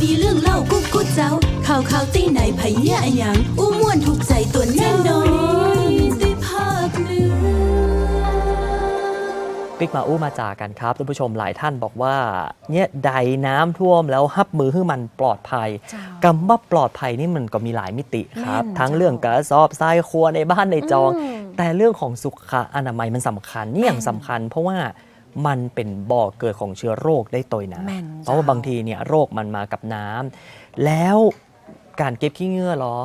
มีเรื่องเล่ากุ๊กกุ๊กเจ้า ข่าวข่าวตีไหนไผเหี้ยอะหยังอู้ม่วนถูกใจตัวแน่นอนได้ภาคเหนือปิกมาอู้มาจากกันครับท่านผู้ชมหลายท่านบอกว่าเนี่ยใดน้ำท่วมแล้วฮับมือให้มันปลอดภัยเจ้าคำว่าปลอดภัยนี่มันก็มีหลายมิติครับแม่นทั้งเจ้าเรื่องกระสอบทรายครัวในบ้านในจองอืมแต่เรื่องของสุขอนามัยมันสำคัญนี่อย่างแม่นสำคัญ เพราะว่า มันเป็นบ่อเกิดของเชื้อโรคได้ตัวยนะแม่นเพราะว่าเจ้าบางทีเนี่ยโรคมันมากับน้ำแล้วการเก็บขี้เหงื่อเหรอ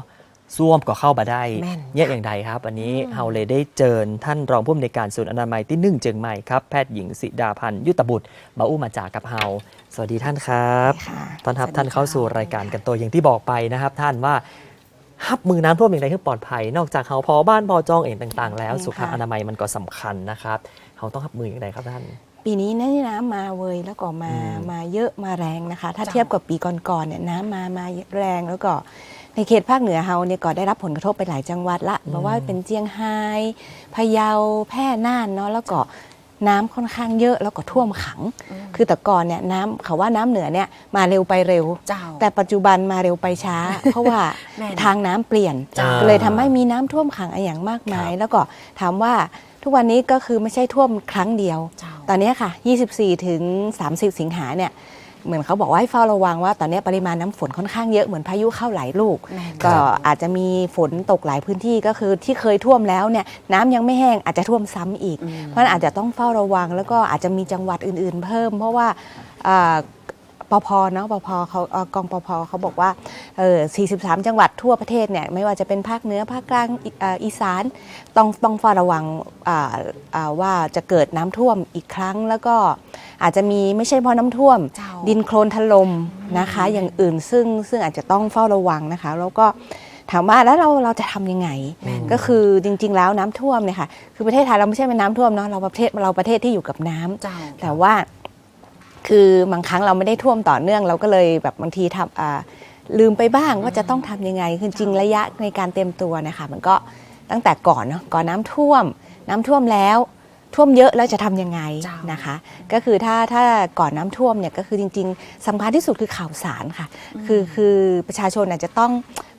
ซ่วมก็เข้ามาได้แม่น เนี่ยอย่างใดครับวันนี้เฮาเลยได้เจิญท่านรองผู้อำนวยการศูนย์อนามัยที่หนึ่งเจียงใหม่ครับแพทย์หญิงสิดาพันธ์ยุตบุตรมาอู้มาจากกับเฮาสวัสดีท่านครับ ค่ะต้อนรับสวัสดีท่านเข้าสู่ค่ะรายการกันตัวอย่างที่บอกไปนะครับ ท่านว่าฮับมือน้ำท่วมอย่างไรให้ปลอดภัย นอกจากเฮาพอบ้านพอจองเองต่าง ๆ แล้วสุขอนามัยมันก็สำคัญนะครับ เฮาต้องฮับมืออย่างไรครับท่าน ปีนี้นี่น้ำมาเวยแล้วก็มาอืมมาเยอะมาแรงนะคะถ้าเจ้าเทียบกับปีก่อนๆเนี่ยน้ำมามาแรงแล้วก็ในเขตภาคเหนือเฮาเนี่ยก็ได้รับผลกระทบไปหลายจังหวัดละเพราะว่าเป็นเจียงไฮ้พะเยาแพร่น่านเนาะแล้วก็น้ำค่อนข้างเยอะแล้วก็ท่วมขัง คือแต่ก่อนเนี่ยน้ำเขาว่าน้ำเหนือเนี่ยมาเร็วไปเร็ว เจ้า แต่ปัจจุบันมาเร็วไปช้า เพราะว่าแม่นทางน้ำเปลี่ยน จ้า ก็เลยทำให้มีน้ำท่วมขังอะไรอย่างมากมาย แล้วก็ถามว่า ทุกวันนี้ก็คือไม่ใช่ท่วมครั้งเดียวเจ้าตอนนี้ค่ะ 24 ถึง 30 สิงหาเนี่ยเหมือนเขาบอกว่าให้เฝ้าระวังว่าตอนนี้ปริมาณน้ำฝนค่อนข้างเยอะเหมือนพายุเข้าหลายลูกแม่นก็อาจจะมีฝนตกหลายพื้นที่ก็คือที่เคยท่วมแล้วเนี่ยน้ำยังไม่แห้งอาจจะท่วมซ้ำอีกอืมเพราะฉะนั้นอาจจะต้องเฝ้าระวังแล้วก็อาจจะมีจังหวัดอื่น ๆ เพิ่ม เพราะว่าอ่า ปพเนาะปพเขาเอ่อกองปพเขาบอกว่าเออ43 จังหวัดทั่วประเทศเนี่ยไม่ว่าจะเป็นภาคเหนือภาคกลางอีอ่าอีสานต้องต้องเฝ้าระวังอ่าอ่าว่าจะเกิดน้ำท่วมอีกครั้ง แล้วก็อาจจะมีไม่ใช่เพราะน้ำท่วมเจ้าดินโคลนถล่มนะคะ อย่างอื่นซึ่งซึ่งอาจจะต้องเฝ้าระวังนะคะ แล้วก็ถามว่าแล้วเราเราจะทำยังไง ก็คือจริง ๆ แล้วน้ำท่วมเนี่ยค่ะคือประเทศไทยเราไม่ใช่เป็นน้ำท่วมเนาะเราประเทศเราประเทศที่อยู่กับน้ำเจ้าแต่ว่า คือบางครั้งเราไม่ได้ท่วมต่อเนื่อง เราก็เลยแบบบางทีทำอ่าลืมไปบ้างว่าจะต้องทำยังไงคือจริงระยะในการเตรียมตัวเนะคะมันก็ตั้งแต่ก่อนเนาะก่อนน้ำท่วม น้ำท่วมแล้วท่วมเยอะแล้วจะทำยังไงจ้านนะคะ ก็คือถ้าถ้าก่อนน้ำท่วมเนี่ยก็คือจริง ๆสำคัญที่สุดคือข่าวสารค่ะ คือคือประชาชนอาจจะต้อง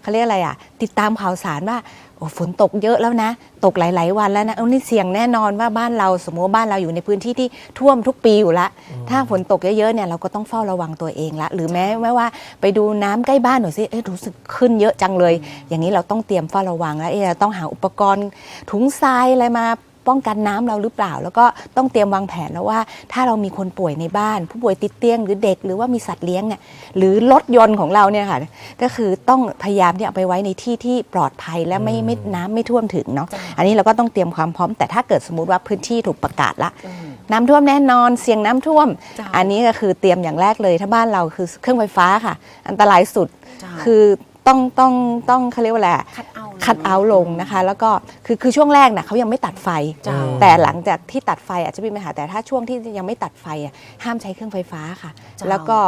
เขาเรียกอะไรอะติดตามข่าวสารว่า โอ้ฝนตกเยอะแล้วนะ ตกหลาย ๆ วันแล้วนะเอานี่เสี่ยงแน่นอนว่าบ้านเราสมมติว่าบ้านเราอยู่ในพื้นที่ที่ท่วมทุกปีอยู่ละ ถ้าฝนตกเยอะ ๆ เนี่ยเราก็ต้องเฝ้าระวังตัวเองละ หรือแม้แม้ว่าไปดูน้ำใกล้บ้านหน่อยสิ เอ๊ะรู้สึกขึ้นเยอะจังเลย อย่างนี้เราต้องเตรียมเฝ้าระวังแล้วเอ๊ะเราต้องหาอุปกรณ์ถุงทรายอะไรมา ป้องกันน้ำเราหรือเปล่า แล้วก็ต้องเตรียมวางแผนแล้วว่า ถ้าเรามีคนป่วยในบ้าน ผู้ป่วยติดเตียงหรือเด็กหรือว่ามีสัตว์เลี้ยงเนี่ยหรือรถยนต์ของเราเนี่ยค่ะก็คือต้องพยายามที่เอาไปไว้ในที่ที่ปลอดภัยและไม่ไม่น้ำไม่ท่วมถึงเนาะจ้ะอันนี้เราก็ต้องเตรียมความพร้อม แต่ถ้าเกิดสมมติว่าพื้นที่ถูกประกาศละอืมน้ำท่วมแน่นอนเสี่ยงน้ำท่วมจ้ะอันนี้ก็คือเตรียมอย่างแรกเลยถ้าบ้านเราคือเครื่องไฟฟ้าค่ะ อันตรายสุดเจ้าคือ ต้องต้องต้องเขาเรียกว่าอะไรอะคัดเอาคัดเอาท์ลงนะคะ แล้วก็คือคือช่วงแรกน่ะเขายังไม่ตัดไฟ เจ้า แต่หลังจากที่ตัดไฟอาจจะมีปัญหาแต่ถ้าช่วงที่ยังไม่ตัดไฟอะห้ามใช้เครื่องไฟฟ้าค่ะ เจ้า แล้วก็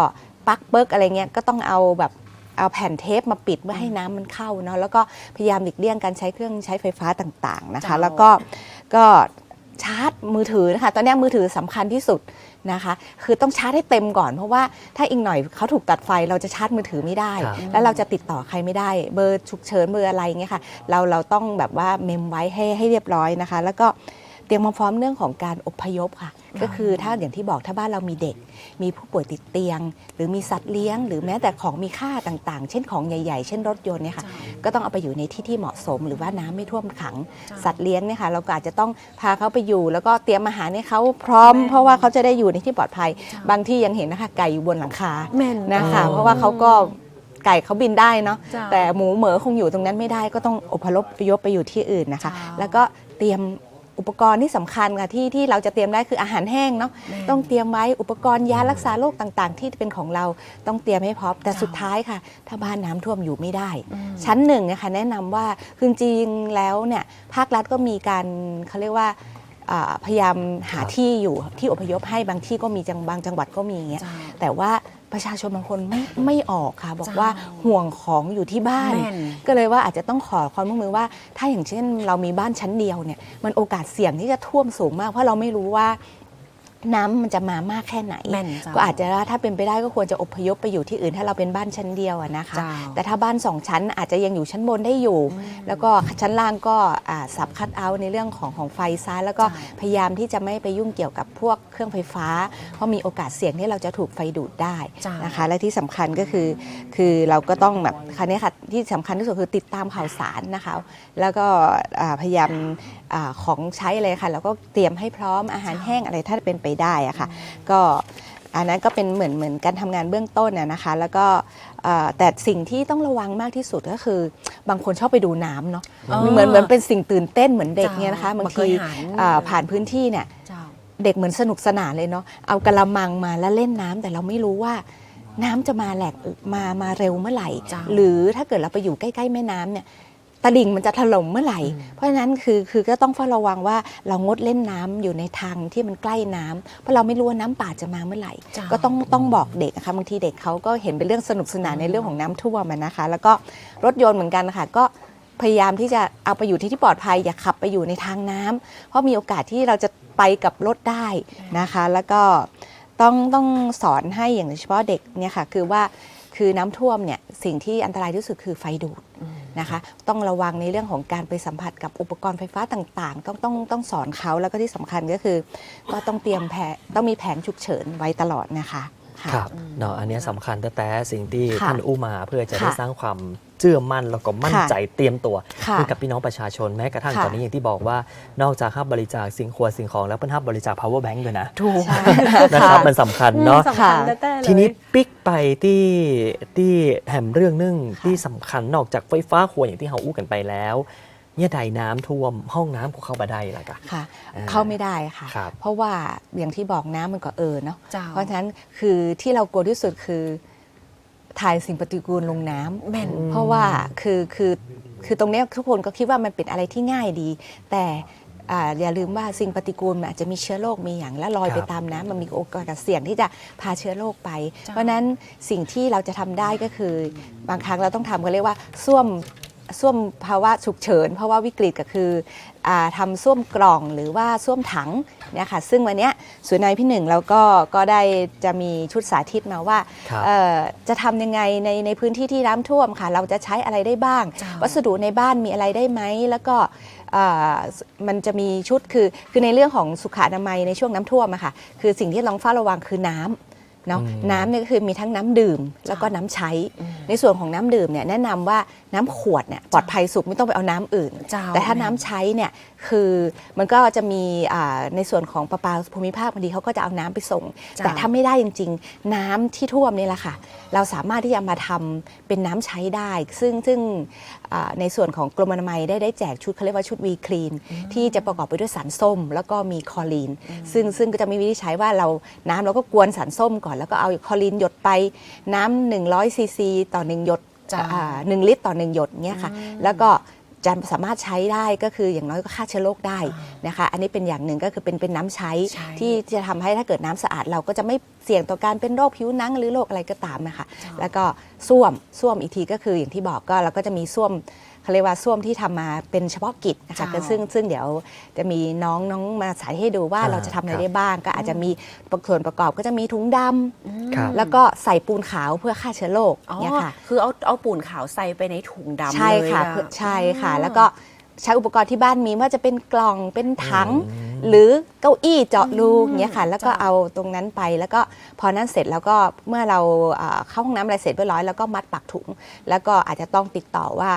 ปลั๊กเบิกอะไรเงี้ยก็ต้องเอาแบบเอาแผ่นเทปมาปิดไม่ให้น้ำมันเข้าเนาะแล้วก็พยายามหลีกเลี่ยงการใช้เครื่องใช้ไฟฟ้าต่างๆนะคะเจ้าแล้วก็ก็ชาร์จมือถือนะคะตอนนี้มือถือสำคัญที่สุด นะคะ คือต้องชาร์จให้เต็มก่อน เพราะว่าถ้าอีกหน่อยเขาถูกตัดไฟเราจะชาร์จมือถือไม่ได้ ครับ แล้วเราจะติดต่อใครไม่ได้ เบอร์ฉุกเฉินเบอร์อะไรเงี้ยค่ะ เราเราต้องแบบว่าเมมไว้ให้ให้เรียบร้อยนะคะ แล้วก็เตรียมความพร้อมเรื่องของการอพยพค่ะ ก็คือถ้าอย่างที่บอกถ้าบ้านเรามีเด็ก มีผู้ป่วยติดเตียง หรือมีสัตว์เลี้ยง หรือแม้แต่ของมีค่าต่างๆ เช่นของใหญ่ ๆ เช่นรถยนต์เนี่ยค่ะก็ต้องเอาไปอยู่ในที่ที่เหมาะสม หรือว่าน้ำไม่ท่วมขังสัตว์เลี้ยงเนี่ยค่ะเราก็อาจจะต้องพาเขาไปอยู่ แล้วก็เตรียมอาหารให้เขาพร้อม เพราะว่าเขาจะได้อยู่ในที่ปลอดภัย บางที่ยังเห็นนะคะไก่อยู่บนหลังคาแม่นนะคะอ๋อเพราะว่าเขาก็ไก่เขาบินได้เนาะจ้ะแต่หมูเหมือคงอยู่ตรงนั้นไม่ได้ก็ต้องอพยพยพไปอยู่ที่อื่นนะคะจ้ะแล้วก็เตรียม อุปกรณ์ที่สำคัญค่ะที่ที่เราจะเตรียมได้คืออาหารแห้งเนาะแม่นต้องเตรียมไว้อุปกรณ์ยารักษาโรคต่างๆ ที่เป็นของเราต้องเตรียมให้พร้อมแต่จ้ะสุดท้ายค่ะ ถ้าบ้านน้ำท่วมอยู่ไม่ได้อืมชั้นหนึ่งเนี่ยค่ะแนะนำว่าคือจริงๆแล้วเนี่ยภาครัฐก็มีการเขาเรียกว่าอ่าพยายามหาครับที่อยู่ที่อพยพให้บางที่ก็มีจังบางจังหวัดก็มีอย่างเงี้ยเจ้าแต่ว่า ประชาชนบางคนไม่ไม่ออกค่ะ บอกจ้าว่าห่วงของอยู่ที่บ้านแม่นก็เลยว่าอาจจะต้องขอความร่วมมือว่า ถ้าอย่างเช่น เรามีบ้านชั้นเดียวเนี่ยมันโอกาสเสี่ยงที่จะท่วมสูงมากเพราะเราไม่รู้ว่า น้ำมันจะมามากแค่ไหน แม่นเจ้าก็อาจจะถ้าเป็นไปได้ก็ควรจะอพยพไปอยู่ที่อื่น ถ้าเราเป็นบ้านชั้นเดียวอะนะคะเจ้าแต่ถ้าบ้านสองชั้นอาจจะยังอยู่ชั้นบนได้อยู่ แล้วก็ชั้นล่างก็อ่าสับคัดเอาท์ในเรื่องของของไฟซ้ายแล้วก็ใช่พยายามที่จะไม่ไปยุ่งเกี่ยวกับพวกเครื่องไฟฟ้า เพราะมีโอกาสเสี่ยงที่เราจะถูกไฟดูดได้เจ้านนะคะและที่สำคัญก็คือคือเราก็ต้องแบบคราวนี้ค่ะที่สำคัญที่สุดคือติดตามข่าวสารนะคะ แล้วก็อ่าพยายามอาของใช้เลยค่ะแล้วก็เตรียมให้พร้อมอาหารแห้งอะไรถ้าเป็นไปได้อะค่ะก็อันนั้นก็เป็นเหมือนเหมือนการทำงานเบื้องต้นน่ะนะคะ แล้วก็เอ่อแต่สิ่งที่ต้องระวังมากที่สุดก็คือบางคนชอบไปดูน้ำเนาะอ๋อเหมือนเหมือนเป็นสิ่งตื่นเต้นเหมือนเด็กเนี่ยนะคะเจ้าบางบ่เคทียหันอ่าผ่านพื้นที่เนี่ยเจ้าเด็กเหมือนสนุกสนานเลยเนาะเอากระมังมาแล้วเล่นน้ำแต่เราไม่รู้ว่าน้ำจะมาแหลกมามาเร็วเมื่อไหร่จ้ะหรือถ้าเกิดเราไปอยู่ใกล้ ๆ แม่น้ำเนี่ย ตลิ่งมันจะถล่มเมื่อไหร่ เพราะฉะนั้นคือคือก็ต้องเฝ้าระวังว่าเรางดเล่นน้ำอยู่ในทางที่มันใกล้น้ำเพราะเราไม่รู้ว่าน้ำป่าจะมาเมื่อไหร่จ้ะก็ต้องต้องบอกเด็กนะคะบางทีเด็กเขาก็เห็นเป็นเรื่องสนุกสนานในเรื่องของน้ำท่วมอะนะคะ แล้วก็รถยนต์เหมือนกันค่ะก็พยายามที่จะเอาไปอยู่ที่ที่ปลอดภัยอย่าขับไปอยู่ในทางน้ำเพราะมีโอกาสที่เราจะไปกับรถได้นะคะ แล้วก็ต้องต้องสอนให้อย่างโดยเฉพาะเด็กเนี่ยค่ะคือว่าคือน้ำท่วมเนี่ยสิ่งที่อันตรายที่สุดคือไฟดูด นะคะ ต้องระวังในเรื่องของการไปสัมผัสกับอุปกรณ์ไฟฟ้าต่างๆ ต้องต้องต้องสอนเขาแล้วก็ที่สำคัญก็คือ ก็ต้องเตรียมแผนต้องมีแผนฉุกเฉินไว้ตลอดนะคะะครับเนาะอันเนี้ยสำคัญแต่แต่สิ่งที่ค่ะท่านอู้มาเพื่อจะได้ค่ะสร้างความ เชื่อมั่นแล้วก็มั่นค่ะใจเตรียมตัวค่ะให้กับพี่น้องประชาชนแม้กระทั่งค่ะ ตอนนี้อย่างที่บอกว่านอกจากรับบริจาคสิ่งครัวสิ่งของแล้วเพิ่นรับบริจาค power bank ด้วยนะถูก นะครับมันสำคัญเนาะสำคัญแต่แต่เลย ทีนี้ปิกไปที่ที่แหมเรื่องหนึงที่สำคัญนอกจากไฟฟ้าครัวอย่างที่เราอู้กันไปแล้วเนี่ยใดน้ำท่วมห้องน้ำของเข้ามาได้ละกะ ค่ะ อ่าเข้าไม่ได้ค่ะ ครับเพราะว่าอย่างที่บอกน้ำมันก็เออเนาะเจ้า เพราะฉะนั้นคือที่เรากลัวที่สุดคือ ถ่ายสิ่งปฏิกูลลงน้ำแม่นเพราะว่าคือคือคือตรงเนี้ยทุกคนก็คิดว่ามันเป็นอะไรที่ง่ายดี แต่อ่าอย่าลืมว่าสิ่งปฏิกูลมันอาจจะมีเชื้อโรคมีอย่างและลอยครับไปตามน้ำมันมีโอกาสเสี่ยงที่จะพาเชื้อโรคไปเจ้าเพราะฉะนั้นสิ่งที่เราจะทำได้ก็คือบางครั้งเราต้องทำก็เรียกว่าส้วม ส้วมภาวะฉุกเฉิน เพราะว่าวิกฤตก็คืออาทำส้วมกล่องหรือว่าส้วมถังเนี่ยค่ะซึ่งวันเนี้ยศูนย์นายพี่หนึ่งเราก็ก็ได้จะมีชุดสาธิตมาว่าครับเอ่อจะทำยังไงในในพื้นที่ที่น้ำท่วมค่ะ เราจะใช้อะไรได้บ้างเจ้าวัสดุในบ้านมีอะไรได้ไหมแล้วก็เอ่อมันจะมีชุดคือคือในเรื่องของสุขอนามัยในช่วงน้ำท่วมอะค่ะคือสิ่งที่ต้องเฝ้าระวังคือน้ำ เนาะอืมน้ำเนี่ยก็คือมีทั้งน้ำดื่มแล้วก็น้ำใช้ ในส่วนของน้ำดื่มเนี่ยแนะนำว่าน้ำขวดเนี่ยปลอดภัยสุดไม่ต้องไปเอาน้ำอื่นเจ้าแต่ถ้าน้ำใช้เนี่ยคือมันก็จะมีอ่าในส่วนของประปาภูมิภาคบางทีเขาก็จะเอาน้ำไปส่งเจ้าแต่ถ้าไม่ได้จริง ๆ น้ำที่ท่วมนี่แหละค่ะ เราสามารถที่จะมาทำเป็นน้ำใช้ได้ ซึ่งซึ่งอ่าในส่วนของกรมอนามัยได้ได้แจกชุดเขาเรียกว่าชุดวีคลีนที่จะประกอบไปด้วยสารส้ม แล้วก็มีคอลีน ซึ่งซึ่งก็จะมีวิธีใช้ว่าเราน้ำเราก็กวนสารส้มก่อนแล้วก็เอาคอลีนหยดไปน้ำ100ซีซีต่อหนึ่งหยดจ้ะอ่าหนึ่งลิตรต่อหนึ่งหยดเนี้ยค่ะ แล้วก็จะสามารถใช้ได้ก็คืออย่างน้อยก็ฆ่าเชื้อโรคได้นะคะ อันนี้เป็นอย่างหนึ่งก็คือเป็นเป็นน้ำใช้ใช่ที่จะทำให้ถ้าเกิดน้ำสะอาดเราก็จะไม่เสี่ยงต่อการเป็นโรคผิวหนังหรือโรคอะไรก็ตามนะคะ แล้วก็ส้วมส้วมอีกทีก็คืออย่างที่บอกก็เราก็จะมีส้วม เขาเรียกว่าส้วมที่ทำมาเป็นเฉพาะกิจนะคะเจ้าก็ซึ่งซึ่งเดี๋ยวจะมีน้องน้องมาสาธิตให้ดูว่าอ่าเราจะทำอะไรครับได้บ้าง ก็อาจจะมีส่วนประกอบก็จะมีถุงดำครับแล้วก็ใส่ปูนขาวเพื่อฆ่าเชื้อโรคอ๋อเนี่ยค่ะคือเอาเอาปูนขาวใส่ไปในถุงดำใช่เลยค่ะอเพื่อใช่ค่ะอ๋อแล้วก็ ใช้อุปกรณ์ที่บ้านมีไม่ว่าจะเป็นกล่องเป็นถังอืมหรือเก้าอี้เจาะรูอย่างเงี้ยค่ะ แล้วก็จ้ะเอาตรงนั้นไปแล้วก็พอนั้นเสร็จแล้วก็เมื่อเราอ่าเข้าห้องน้ำอะไรเสร็จเรียบร้อยแล้วก็มัดปักถุง แล้วก็อาจจะต้องติดต่อว่า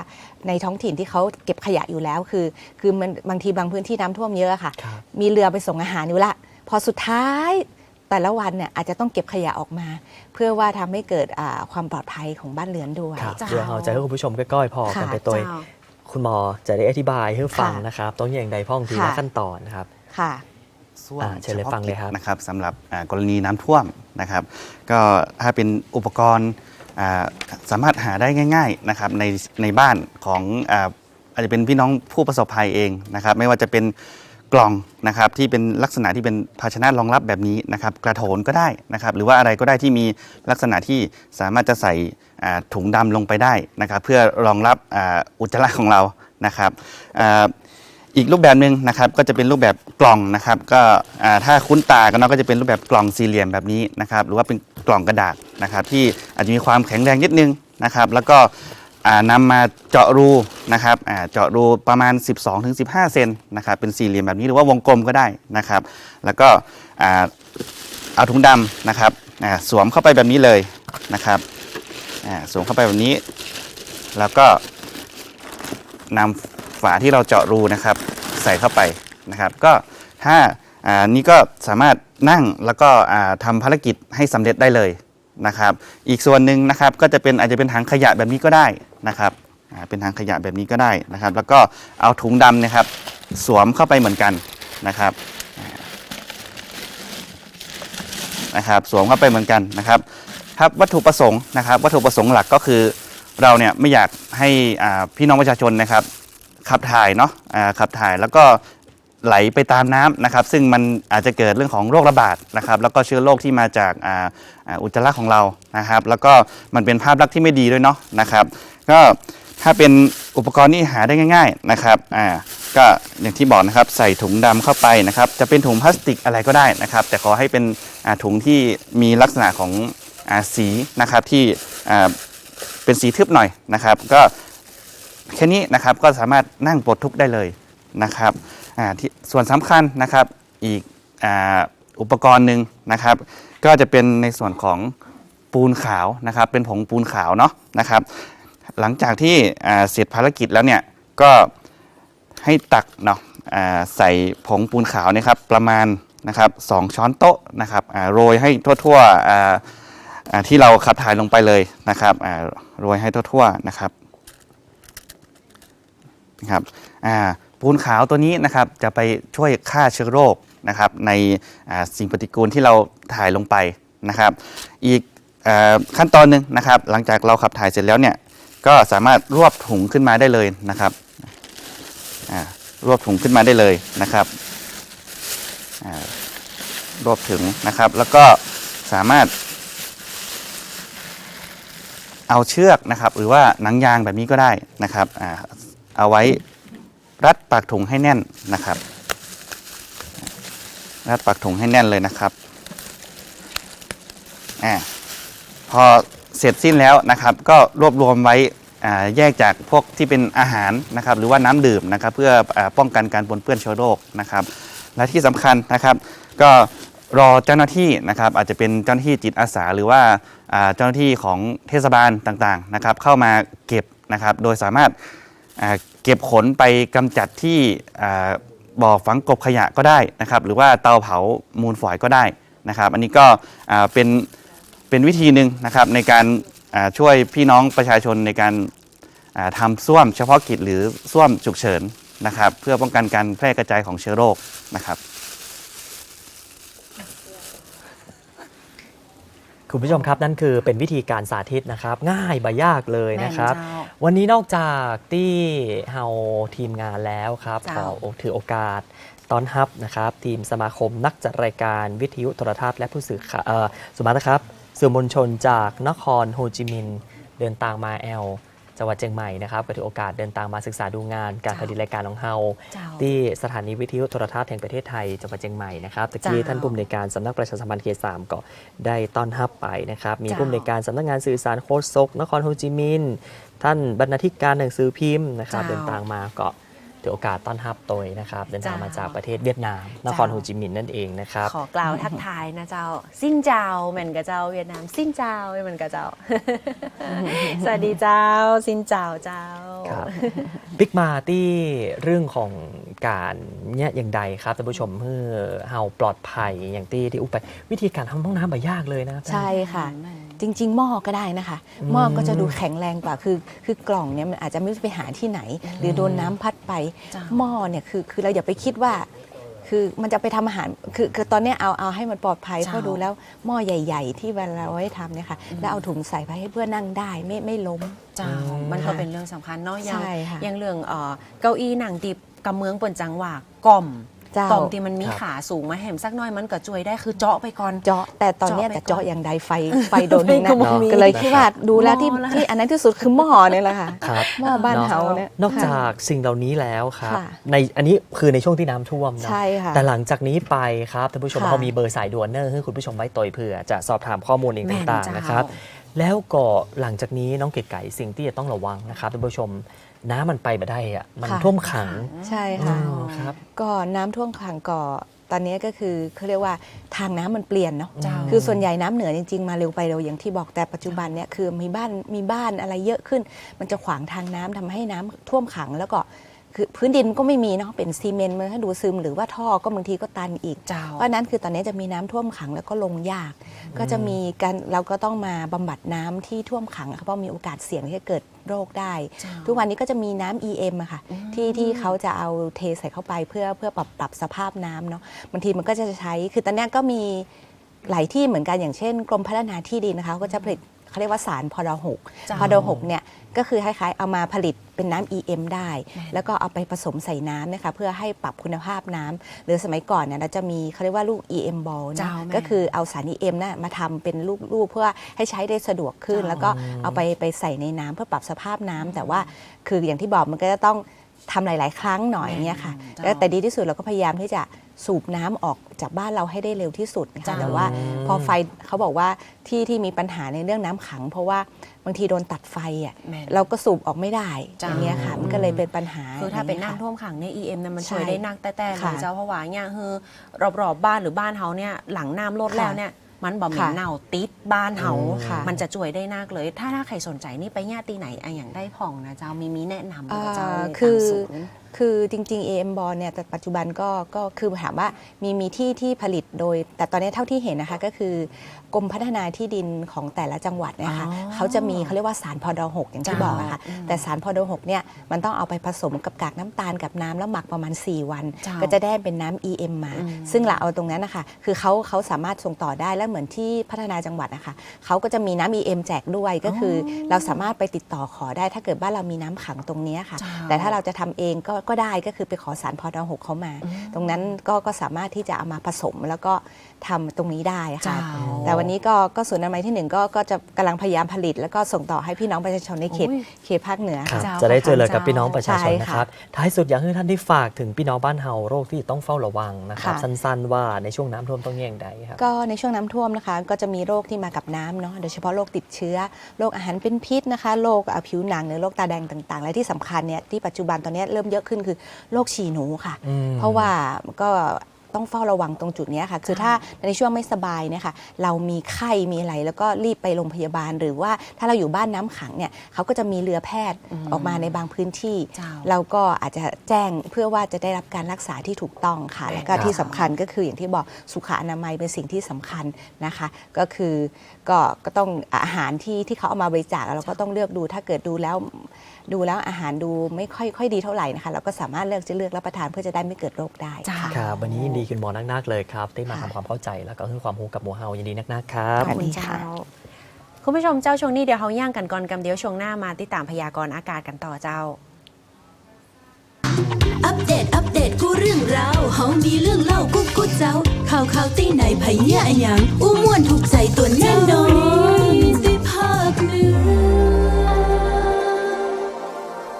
ในท้องถิ่นที่เขาเก็บขยะอยู่แล้วคือ คือมันบางทีบางพื้นที่น้ำท่วมเยอะค่ะครับมีเรือไปส่งอาหารอยู่ละพอสุดท้ายแต่ละวันเนี่ยอาจจะต้องเก็บขยะออกมา เพื่อว่าทำให้เกิดอ่าความปลอดภัยของบ้านเรือนด้วยครับเจ้าเดี๋ยวเราจะให้คุณผู้ชมก้อยๆพอกันค่ะไปตัวเจ้า คุณหมอจะได้อธิบายให้ฟังค่ะนะครับ ต้องอย่างใดพ้องทีละค่ะ ขั้นตอนนะครับ ค่ะส้วมอ่าเชิญเลยฟังเลยครับนะครับสำหรับอ่ากรณีน้ำท่วมนะครับ ก็ถ้าเป็นอุปกรณ์อ่าสามารถหาได้ง่าย ๆนะครับในในบ้านของอาอาจจะเป็นพี่น้องผู้ประสบภัยเองนะครับ ไม่ว่าจะเป็น กล่องนะครับที่เป็นลักษณะที่เป็นภาชนะรองรับแบบนี้นะครับกระโถนก็ได้นะครับหรือว่าอะไรก็ได้ที่มีลักษณะที่สามารถจะใส่ถุงดำลงไปได้นะครับเพื่อรองรับอ,อุจจาระของเรานะครับอ,อีกรูปแบบหนึ่งนะครับก็จะเป็นรูปแบบกล่องนะครับก็ถ้าคุ้นตากันเนาะก็จะเป็นรูปแบบกล่องสี่เหลี่ยมแบบนี้นะครับหรือว่าเป็นกล่องกระดาษนะครับที่อาจจะมีความแข็งแรงนิดนึงนะครับแล้วก็ นำมาเจาะรูนะครับเจาะรูประมาณ 12-15 เซนนะครับเป็นสี่เหลี่ยมแบบนี้หรือว่าวงกลมก็ได้นะครับ แล้วก็เอาถุงดำนะครับสวมเข้าไปแบบนี้เลยนะครับสวมเข้าไปแบบนี้ แล้วก็นำฝาที่เราเจาะรูนะครับ ใส่เข้าไปนะครับ ก็ถ้านี่ก็สามารถนั่งแล้วก็ทำภารกิจให้สำเร็จได้เลย นะครับ อีกส่วนหนึ่งนะครับก็จะเป็นอาจจะเป็นถังขยะแบบนี้ก็ได้นะครับเป็นถังขยะแบบนี้ก็ได้นะครับ แล้วก็เอาถุงดำนะครับ สวมเข้าไปเหมือนกันนะครับนะครับ สวมเข้าไปเหมือนกันนะครับครับวัตถุประสงค์นะครับ วัตถุประสงค์หลักก็คือเราเนี่ยไม่อยากให้พี่น้องประชาชนนะครับขับถ่ายเนาะขับถ่ายแล้วก็ ไหลไปตามน้ำนะครับ ซึ่งมันอาจจะเกิดเรื่องของโรคระบาดนะครับ แล้วก็เชื้อโรคที่มาจากอ่าอ่าอุจจาระของเรานะครับ แล้วก็มันเป็นภาพลักษณ์ที่ไม่ดีด้วยเนาะนะครับ ก็ถ้าเป็นอุปกรณ์ที่หาได้ง่าย ๆนะครับอ่าก็อย่างที่บอกนะครับใส่ถุงดำเข้าไปนะครับ จะเป็นถุงพลาสติกอะไรก็ได้นะครับ แต่ขอให้เป็นอ่าถุงที่มีลักษณะของอาสีนะครับที่อ่าเป็นสีทึบหน่อยนะครับ ก็แค่นี้นะครับก็สามารถนั่งปลดทุกข์ได้เลยนะครับ อ่าที่ส่วนสำคัญนะครับอีกอาอุปกรณ์หนึ่งนะครับ ก็จะเป็นในส่วนของปูนขาวนะครับ เป็นผงปูนขาวเนาะนะครับ หลังจากที่อ่าเสร็จภารกิจแล้วเนี่ยก็ให้ตักเนาะอ่าใส่ผงปูนขาวเนะครับประมาณนะครับสองช้อนโต๊ะนะครับอ่าโรยให้ทั่วๆอ่าอ่าที่เราขับถ่ายลงไปเลยนะครับอ่าโรยให้ทั่วๆนะครับนะครับอ่า ปูนขาวตัวนี้นะครับจะไปช่วยฆ่าเชื้อโรคนะครับในสิ่งปฏิกูลที่เราถ่ายลงไปนะครับ อีกอขั้นตอนหนึ่งนะครับ หลังจากเราขับถ่ายเสร็จแล้วเนี่ยก็สามารถรวบถุงขึ้นมาได้เลยนะครับรวบถุงขึ้นมาได้เลยนะครับรวบถึงนะครับ แล้วก็สามารถ เอาเชือกนะครับ หรือว่าหนังยางแบบนี้ก็ได้นะครับอเอาไว้ ปากถุงให้แน่นนะครับ รัดปากถุงให้แน่นเลยนะครับอ่าพอเสร็จสิ้นแล้วนะครับ ก็รวบรวมไว้อ่าแยกจากพวกที่เป็นอาหารนะครับ หรือว่าน้ำดื่มนะครับ เพื่ออป้องกันการปนเปื้อนเชื้อโรคนะครับ และที่สำคัญนะครับ ก็รอเจ้าหน้าที่นะครับ อาจจะเป็นเจ้าหน้าที่จิตอาสา หรือว่าอ่าเจ้าหน้าที่ของเทศบาลต่างๆนะครับ เข้ามาเก็บนะครับ โดยสามารถ เก็บขนไปกำจัดที่บ่อฝังกบขยะก็ได้นะครับ หรือว่าเตาเผามูลฝอยก็ได้นะครับ อันนี้ก็เป็นเป็นวิธีหนึ่งนะครับในการช่วยพี่น้องประชาชนในการทำทำส้วมเฉพาะกิจหรือส้วมฉุกเฉินนะครับ เพื่อป้องกันการแพร่กระจายของเชื้อโรคนะครับ คุณผู้ชมครับนั่นคือเป็นวิธีการสาธิตนะครับ ง่ายบ่ยากเลยนะครับแม่นเจ้าวันนี้นอกจากที่เฮาทีมงานแล้วครับขเจ้าอถือโอกาสต้อนรับนะครับ ทีมสมาคมนักจัดรายการวิทยุโทรทัศน์และผู้สื่อข่าวเอ่อสมมานะครับสื่อมวลชนจากนครโฮจิมินห์เดินทางมาแอล จังหวัดเชียงใหม่นะครับก็ถือโอกาสเดินทางมาศึกษาดูงานการเจ้าผลิตรายการของเฮาเจ้า ที่สถานีวิทยุโทรทัศน์แห่งประเทศไทยจังหวัดเชียงใหม่นะครับตะกี้เจ้าท่านผู้อำนวยการสำนักประชาสัมพันธ์เขตสามก็ได้ต้อนรับไปนะครับมีเจ้า ผู้อำนวยการสำนักงานสื่อสารโคศกนครโฮจิมินห์ท่านบรรณาธิการหนังสือพิมพ์นะครับเจ้า เดินทางมาก็ ถือโอกาสต้อนรับโดยนะครับเดินทางมาเจ้าจากประเทศเวียดนาม นครเจ้าโฮจิมินห์นั่นเองนะครับ ขอกล่าวทักทายนะเจ้าสิ้นเจ้าเหมือนกับเจ้าเวียดนามสิ้นเจ้าเหมือนกับเจ้า สวัสดีเจ้าสิ้นเจ้าเจ้าครับบิ๊กมาที่เรื่องของการเนี่ยอย่างใดครับท่านผู้ชมเพื่อเฮาปลอดภัยอย่างที่ที่อุปไปวิธีการทำห้องน้ำบ่ยากเลยนะครับใช่ค่ะอืม จริง ๆ หม้อก็ได้นะคะอืมหม้อก็จะดูแข็งแรงกว่าคือ คือกล่องเนี่ยมันอาจจะไม่รู้จะไปหาที่ไหน หรือโดนน้ำพัดไปจ้ะหม้อเนี่ยคือคือเราอย่าไปคิดว่า คือมันจะไปทำอาหารคือคือตอนเนี้ยเอาเอาให้มันปลอดภัยจ้ะเพราะดูแล้วหม้อใหญ่ ๆ ที่เวลาเราไว้ทำเนี่ยค่ะแล้วเอาถุงใส่ไปให้เพื่อนนั่งได้ไม่ไม่ล้ม เจ้าอืมมันก็ค่ะเป็นเรื่องสำคัญเนาะอย่างใช่ค่ะ อย่างเรื่องเอ่อเก้าอี้หนังดิบกำเมืองเปิ่นจังหวากกล่อม เจ้ากล่องที่มันมีครับขาสูงมาแหมสักหน้อยมันก็ช่วยได้คือเจาะไปก่อน เจาะแต่ตอนเนี้ยเจาะไปแต่ก่อนเจาะอย่างใดไฟไฟโดนไม่นะก็บ่มี ก็เลยคิดว่าดูแล้วที่หม้อละที่อันนั้นที่สุดคือหม้อเนี่ยแหละค่ะครับ หม้อบ้านเนาะเฮาเนี่ย นอกจากสิ่งเหล่านี้แล้วครับค่ะ ในอันนี้คือในช่วงที่น้ำท่วมเนอะใช่ค่ะ แต่หลังจากนี้ไปครับท่านผู้ชมค่ะ เขามีเบอร์สายด่วนเนอร์ให้คุณผู้ชมไว้ต่อยเผื่อจะสอบถามข้อมูลเองแม่นต่างเจ้าๆนะครับ แล้วก็หลังจากนี้น้องเก๋ไก่สิ่งที่จะต้องระวังนะครับท่านผู้ชม น้ำมันไปมาได้อะมันค่ะ ท่วมขังใช่อืค่ะมครับ ก็น้ำท่วมขังก่อตอนนี้ก็คือเขาเรียกว่าทางน้ำมันเปลี่ยนเนาะเจ้า คือส่วนใหญ่น้ำเหนือจริงๆมาเร็วไปเร็วอย่างที่บอกแต่ปัจจุบันเนี่ยคือมีบ้านมีบ้านอะไรเยอะขึ้น มันจะขวางทางน้ำทำให้น้ำท่วมขังแล้วก็ คือพื้นดินก็ไม่มีเนาะเป็นซีเมนต์มันให้ดูซึมหรือว่าท่อก็บางทีก็ตันอีก เจ้า เพราะฉะนั้นคือตอนนี้จะมีน้ำท่วมขังแล้วก็ลงยาก ก็จะมีการเราก็ต้องมาบำบัดน้ำที่ท่วมขังอะค่ะเพราะมีโอกาสเสี่ยงที่จะเกิดโรคได้ เจ้า ทุกวันนี้ก็จะมีน้ำ EM อะค่ะที่ที่เขาจะเอาเทใส่เข้าไปเพื่อเพื่อปรับปรับสภาพน้ำเนาะบางทีมันก็จะใช้คือตอนเนี้ยก็มีหลายที่เหมือนกันอย่างเช่น กรมพัฒนาที่ดินนะคะเขาก็จะผลิต เขาเรียกว่าสารพอดหกเจ้าพอดหกเนี่ยก็คือคล้ายๆเอามาผลิตเป็นน้ำ EM ได้แม่นแล้วก็เอาไปผสมใส่น้ำนะคะเพื่อให้ปรับคุณภาพน้ำหรือสมัยก่อนเนี่ยเราจะมีเขาเรียกว่าลูก EM ball นะเจ้าแม่ก็คือเอาสาร EM น่ะมาทำเป็นลูกๆ เพื่อให้ใช้ได้สะดวกขึ้นเจ้าแล้วก็เอาไปไปใส่ในน้ำเพื่อปรับสภาพน้ำแต่ว่าคืออย่างที่บอกมันก็จะต้อง ทำหลาย ๆ ครั้งหน่อยเงี้ยค่ะเจ้าแล้วแต่ดีที่สุดเราก็พยายามที่จะสูบน้ำออกจากบ้านเราให้ได้เร็วที่สุดนะเจ้าคะแต่ว่าพอไฟเขาบอกว่าที่ที่มีปัญหาในเรื่องน้ำขัง เพราะว่าบางทีโดนตัดไฟอะแม่น เราก็สูบออกไม่ได้เจ้าอย่างเงี้ยค่ะมันก็เลยเป็นปัญหาคือถ้าเป็นย่งงี้ยน้ำค่ะ ท่วมขังเนี่ย EM เนี่ยมันใช่ช่วยได้นักแต่แต่เลค่ะยเจ้าเพราะว่าเนี่ยคือรอบๆบ้านหรือบ้านเฮาเนี่ยหลังน้ำลดค่ะ แล้วเนี่ย มันบ่เหม็นค่ะเน่าติดบ้านเฮาค่ะมันจะช่วยได้นักเลย ถ้าถ้าใครสนใจนี่ไปญาติไหนอะอย่างได้ผ่องนะเจ้ามีมีแนะนำนะเจ้าอ่าในคือทางศูนย์ คือจริงๆ AM b o เนี่ยแต่ปัจจุบันก็ก็คือถามว่ามีมีที่ที่ผลิตโดย แต่ตอนนี้เท่าที่เห็นนะคะก็คือกรมพัฒนาที่ดินของแต่ละจังหวัดเนะคะอ๋อเขาจะมีเขาเรียกว่าสารพอดหกอย่างที่เจ้าบอกอะค่ะอืมแต่สารพอดหกเนี่ยมันต้องเอาไปผสมกับกากน้ำตาลกับน้ำแล้วหมักประมาณ 4 วันเจ้าก็จะได้เป็นน้ำ EM มาอืมซึ่งเราเอาตรงนั้นนะคะคือเขาเขาสามารถส่งต่อได้แล้วเหมือนที่พัฒนาจังหวัดนะคะเขาก็จะมีน้ำ EM แจกด้วยก็คืออเราสามารถไปติดต่อขอได้ถ้าเกิดบ้านเรามีน้ำขังตรงเนี้ยค่ะเจ้าแต่ถ้าเราจะทำเองก็ก็ได้ก็คือไปขอสารพอดหกเขามา ตรงนั้นก็ก็สามารถที่จะเอามาผสมแล้วก็ ทำตรงนี้ได้ค่ะเจ้าแต่วันนี้ก็ก็ศูนย์อนามัยที่หนึ่งก็ก็จะกำลังพยายามผลิต แล้วก็ส่งต่อให้พี่น้องประชาชนในเขตโอ้ยเขตภาคเหนือครับเจ้าจะได้เจอเลยกับเจ้าพี่น้องประชาชนใช่นะค่ะครับท้ายสุดอยากให้ท่านได้ฝากถึงพี่น้องบ้านเฮาโรคที่ต้องเฝ้าระวังนะครับค่ะสั้นๆ ว่าในช่วงน้ำท่วมต้องแย่งใดครับก็ในช่วงน้ำท่วมนะคะ ก็จะมีโรคที่มากับน้ำเนาะโดยเฉพาะโรคติดเชื้อโรคอาหารเป็นพิษนะคะโรคอะผิวหนังหรือโรคตาแดงต่าง ๆ และที่สำคัญเนี่ยที่ปัจจุบันตอนนี้เริ่มเยอะขึ้นคือโรคฉี่หนูค่ะอืมเพราะว่าก็ ต้องเฝ้าระวังตรงจุดเนี้ยค่ะ คือถ้าในช่วงไม่สบายเนี่ยค่ะเรามีไข้มีอะไรแล้วก็รีบไปโรงพยาบาล หรือว่าถ้าเราอยู่บ้านน้ำขังเนี่ยเขาก็จะมีเรือแพทย์ออกมาในบางพื้นที่เจ้าเราก็อาจจะแจ้งเพื่อว่าจะได้รับการรักษาที่ถูกต้องค่ะ แล้วก็ครับที่สำคัญก็คืออย่างที่บอกสุขอนามัยเป็นสิ่งที่สำคัญนะคะ ก็คือก็ก็ต้องอาหารที่ที่เขาเอามาบริจาคเราก็ต้องเลือกดูถ้าเกิดดูแล้วดูแล้วอาหารดูไม่ค่อยค่อยดีเท่าไหร่นะคะ เราก็สามารถเลือกจะเลือกรับประทานเพื่อจะได้ไม่เกิดโรคได้จ้าค่ะครับวันนี้ยินดีคุณหมอนักๆเลยครับได้มาค่ะทำความเข้าใจแล้วก็ให้ความรู้กับหมูเฮายินดีนักๆครับสวัสดีค่ะคุณผู้ชมเจ้าช่วงนี้เดี๋ยวเขาย่างกันก่อนกำเดียวช่วงหน้ามาติดตามพยากรณ์อากาศกันต่อเจ้า อัปเดตอัปเดตกูเรื่องราวเฮามีเรื่องเล่ากูกูเจ้าข่าวข่าวตีไหนไผเหี้ยอะหยังอู้ม่วนถูกใจตัวแน่นอ